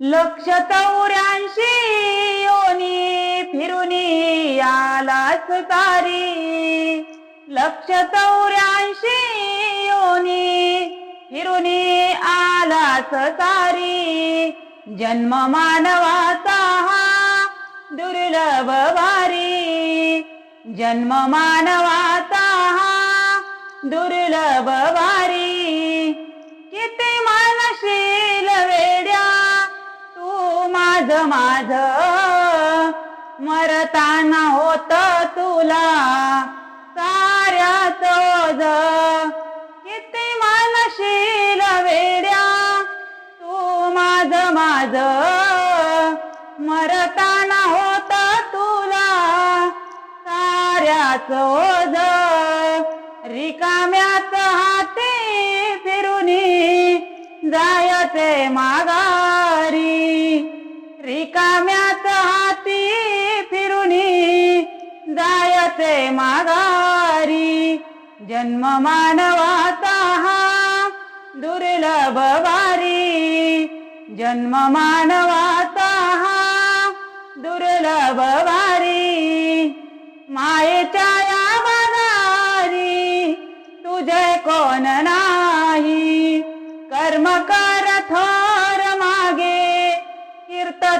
लक्ष चौऱ्याऐंशी योनी फिरुनी आलाच तारी. लक्ष चौऱ्याऐंशी योनी फिरुनी आलाच तारी. जन्म मानवाचा हा दुर्लभ वारी जन्म मानवाचा हा दुर्लभ वारी माझ मरताना होत तुला. साऱ्या तोज किती मानशील वेड्या. तू माझ माझ मरताना होत तुला. साऱ्या ओझ रिकाम्याच हाती फिरुनी जायचे मागा काम्यात हाती फिरुनी जायचे माघारी. जन्म मानवाचा हा दुर्लभ वारी जन्म मानवाचा हा दुर्लभ वारी मायेच्या या बाजारी तुझे कोण नाही. कर्म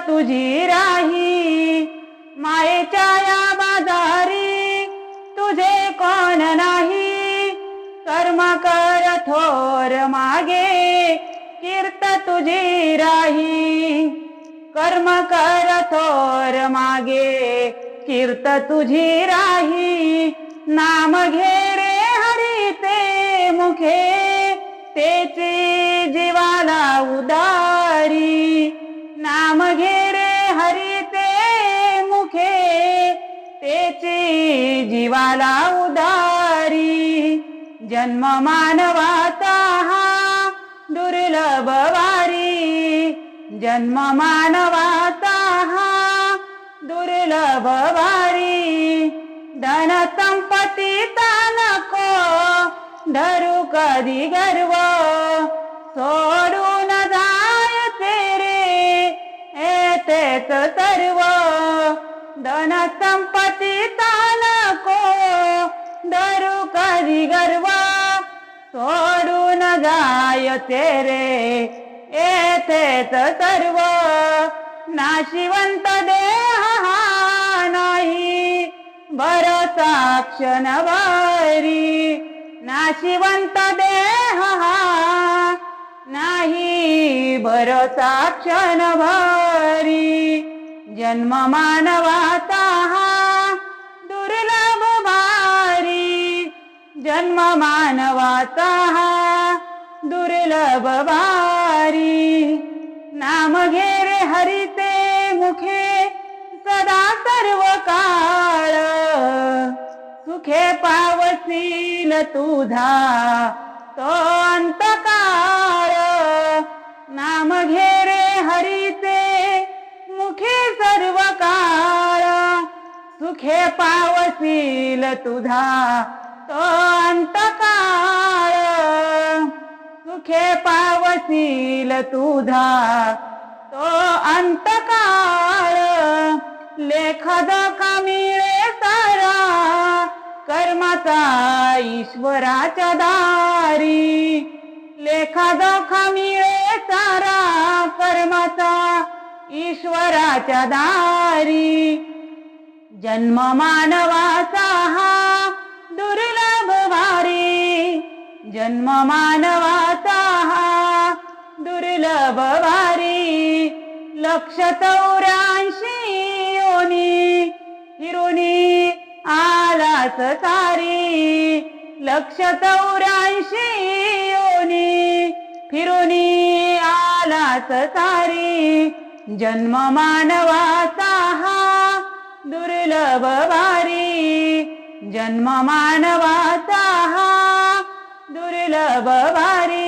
तुझी राही मायेच्या या बाजारी तुझे कोण नाही? कर्म कर थोर मागे कीर्त तुझी राही. कर्म कर थोर मागे कीर्त तुझी राही. नाम घे रे हरी ते मुखे तेचे जीवाला उदा जन्म मानवाचा हा दुर्लभ वारी. जन्म मानवाचा हा दुर्लभ वारी. धन संपत्ती नको धरू कधी गर्व. जायचे रे येथेच सर्व नाशिवंत देह नाही नाही भरोसा क्षणवारी नाशिवंत देह हा नाही भरोसा क्षणभरी जन्म मानवाचा दुर्लभ भारी. जन्म मानवाचा दुर्लभ वारी नाम घेरे हरिते मुखे सदा सर्व काळ सुखे पावसील तुझा तो अंतकाळ। नाम घेरे हरिते मुखे सर्व काळ सुखे पावसील तुझा तो अंत असील तुझा. तो अंतकाळ लेख दोखा मिळे सारा. कर्माचा ईश्वराच्या दारी. लेखा दोखा मिळे सारा. कर्माचा ईश्वराच्या दारी. जन्म मानवाचा हा दुर्लभ वारी. जन्म मानवाचा दुर्लभ लक्ष चौऱ्याऐंशी योनी हिरुनी आलाच सारी. लक्ष चौऱ्याऐंशी योनी फिरोनी आलाच सारी. जन्म मानवाचा हा दुर्लभ वारी जन्म मानवाचा हा दुर्लभ वारी